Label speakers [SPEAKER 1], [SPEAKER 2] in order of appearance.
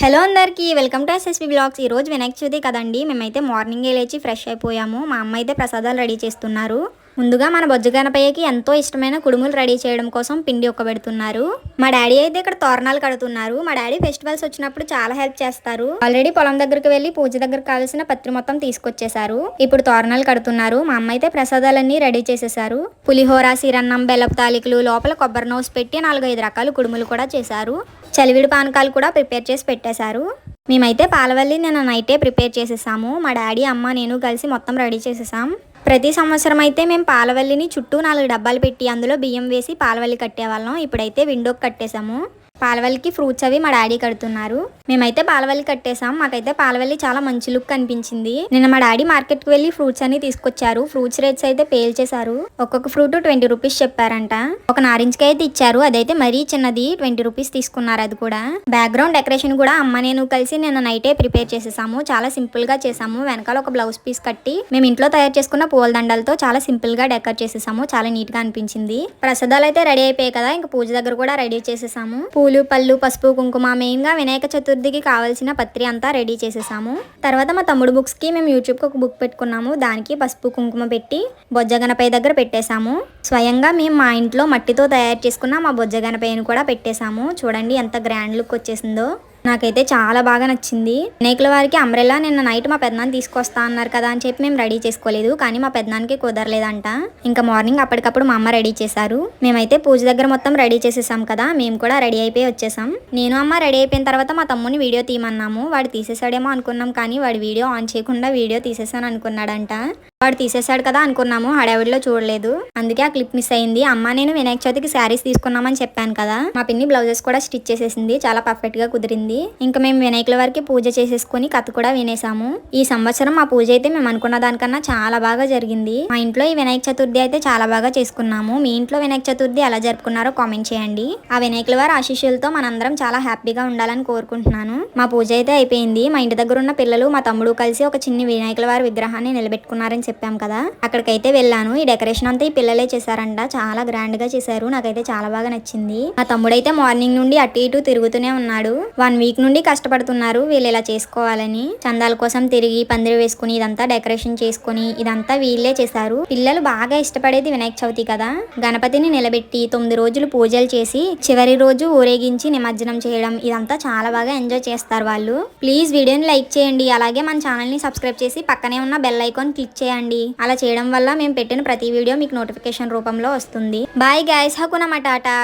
[SPEAKER 1] Hello అందరికీ welcome to SSP blogs ఈ రోజు వినాయక చవితి కదండి. మేమైతే మార్నింగే లేచి ఫ్రెష్ అయిపోయాము. మా అమ్మ అయితే ప్రసాదాలు రెడీ చేస్తున్నారు. ముందుగా మన బొజ్జ గణపయ్యకి ఎంతో ఇష్టమైన కుడుములు రెడీ చేయడం కోసం పిండి ఒక్కబెడుతున్నారు. మా డాడీ అయితే ఇక్కడ తోరణాలు కడుతున్నారు. మా డాడీ ఫెస్టివల్స్ వచ్చినప్పుడు చాలా హెల్ప్ చేస్తారు. ఆల్రెడీ పొలం దగ్గరికి వెళ్ళి పూజ దగ్గర కావాల్సిన పత్రి మొత్తం తీసుకొచ్చేసారు ఇప్పుడు తోరణాలు కడుతున్నారు. మా అమ్మ అయితే ప్రసాదాలన్నీ రెడీ చేసేసారు పులిహోర సిరన్నం బెల్లపు తాలికలు లోపల కొబ్బరి నోస్ పెట్టి నాలుగైదు రకాల కుడుములు కూడా చేశారు. చలివిడి పానకాలు కూడా ప్రిపేర్ చేసి పెట్టేశారు. మేమైతే పాలవల్లి నేను నైటే ప్రిపేర్ చేసేసాము. మా డాడీ అమ్మ నేను కలిసి మొత్తం రెడీ చేసేసాం. ప్రతి సంవత్సరం అయితే మేము పాలవల్లిని చుట్టూ నాలుగు డబ్బాలు పెట్టి అందులో బియ్యం వేసి పాలవల్లి కట్టేవాళ్ళం. ఇప్పుడైతే విండోకి కట్టేశాము. పాలవల్లికి ఫ్రూట్స్ అవి మా డాడీ కడుతున్నారు. మేమైతే పాలవల్లి కట్టేసాం మాకైతే పాలవల్లి చాలా మంచి లుక్ అనిపించింది. నిన్న మా డాడీ మార్కెట్కి వెళ్ళి ఫ్రూట్స్ అన్ని తీసుకొచ్చారు. ఫ్రూట్స్ రేట్స్ అయితే పేల్ చేశారు. ఒక్కొక్క ఫ్రూట్ ట్వంటీ రూపీస్ చెప్పారంట. ఒక నారింజకాయ అయితే ఇచ్చారు. అదైతే మరీ చిన్నది. ట్వంటీ రూపీస్ తీసుకున్నారు అది కూడా. బ్యాక్గ్రౌండ్ డెకరేషన్ కూడా అమ్మ నేను కలిసి నిన్న నైటే ప్రిపేర్ చేసేసాము. చాలా సింపుల్గా చేసాము. వెనకాల ఒక బ్లౌజ్ పీస్ కట్టి మేము ఇంట్లో తయారు చేసుకున్న పూల దండలతో చాలా సింపుల్గా డెకర్ చేసేసాము. చాలా నీట్గా అనిపించింది. ప్రసాదాలు అయితే రెడీ అయిపోయాయి కదా. ఇంకా పూజ దగ్గర కూడా రెడీ చేసేసాము. పూలు పళ్ళు పసుపు కుంకుమ మెయిన్గా వినాయక చతుర్థికి కావాల్సిన పత్రి అంతా రెడీ చేసేసాము. తర్వాత మా తమ్ముడు బుక్స్కి మేము యూట్యూబ్కి ఒక బుక్ పెట్టుకున్నాము. దానికి పసుపు కుంకుమ పెట్టి బొజ్జగనపై దగ్గర పెట్టేశాము. స్వయంగా మేము మా ఇంట్లో మట్టితో తయారు చేసుకున్న మా బొజ్జగనపైని కూడా పెట్టేశాము. చూడండి ఎంత గ్రాండ్ లుక్ వచ్చేసిందో. నాకైతే చాలా బాగా నచ్చింది. వినాయకుల వారికి అంబ్రెల్లా నిన్న నైట్ మా పెద్దనాన్న తీసుకొస్తా అన్నారు కదా అని చెప్పి మేము రెడీ చేసుకోలేదు. కానీ మా పెద్దనాన్నకి కుదరలేదంట. ఇంకా మార్నింగ్ అప్పటికప్పుడు మా అమ్మ రెడీ చేశారు. మేమైతే పూజ దగ్గర మొత్తం రెడీ చేసేసాం కదా. మేము కూడా రెడీ అయిపోయి వచ్చేసాం. నేను అమ్మ రెడీ అయిపోయిన తర్వాత మా తమ్ముని వీడియో తీయమన్నాము. వాడు తీసేసాడేమో అనుకున్నాం కానీ వాడు వీడియో ఆన్ చేయకుండా వీడియో తీసేసాను అనుకున్నాడంట. వాడు తీసేశాడు కదా అనుకున్నాము. హడావిడిలో చూడలేదు. అందుకే ఆ క్లిప్ మిస్ అయింది. అమ్మ నేను వినాయక చవితికి శారీస్ తీసుకున్నామని చెప్పాను కదా. మా పిన్ని బ్లౌజెస్ కూడా స్టిచ్ చేసేసింది. చాలా పర్ఫెక్ట్గా కుదిరింది. ఇంకా మేము వినాయకుల వారికి పూజ చేసేసుకుని కథ కూడా వినేసాము. ఈ సంవత్సరం మా పూజ అయితే మేము అనుకున్న దానికన్నా చాలా బాగా జరిగింది. మా ఇంట్లో ఈ వినాయక చతుర్థి అయితే చాలా బాగా చేసుకున్నాము. మీ ఇంట్లో వినాయక చతుర్థి ఎలా జరుపుకున్నారో కామెంట్ చేయండి. ఆ వినాయకుల వారి ఆశీస్సులతో మనందరం చాలా హ్యాపీగా ఉండాలని కోరుకుంటున్నాను. మా పూజ అయితే అయిపోయింది. మా ఇంటి దగ్గర ఉన్న పిల్లలు మా తమ్ముడు కలిసి ఒక చిన్ని వినాయకుల వారి విగ్రహాన్ని నిలబెట్టుకున్నారని చెప్పాం కదా. అక్కడికైతే వెళ్ళాను. ఈ డెకరేషన్ అంతా ఈ పిల్లలే చేశారంట. చాలా గ్రాండ్గా చేశారు. నాకైతే చాలా బాగా నచ్చింది. మా తమ్ముడైతే మార్నింగ్ నుండి అటు ఇటు తిరుగుతూనే ఉన్నాడు. వన్ వీక్ నుండి కష్టపడుతున్నారు. వీళ్ళు ఇలా చేసుకోవాలని. చందాల కోసం తిరిగి పందిరి వేసుకుని ఇదంతా డెకరేషన్ చేసుకుని ఇదంతా వీళ్ళే చేశారు. పిల్లలు బాగా ఇష్టపడేది వినాయక చవితి కదా. గణపతిని నిలబెట్టి తొమ్మిది రోజులు పూజలు చేసి చివరి రోజు ఊరేగించి నిమజ్జనం చేయడం ఇదంతా చాలా బాగా ఎంజాయ్ చేస్తారు వాళ్ళు. ప్లీజ్ వీడియోని లైక్ చేయండి. అలాగే మన ఛానల్ని సబ్స్క్రైబ్ చేసి పక్కనే ఉన్న బెల్ ఐకాన్ క్లిక్ చేయండి. అలా చేయడం వల్ల మేము పెట్టిన ప్రతి వీడియో మీకు నోటిఫికేషన్ రూపంలో వస్తుంది. Bye gas హకున matata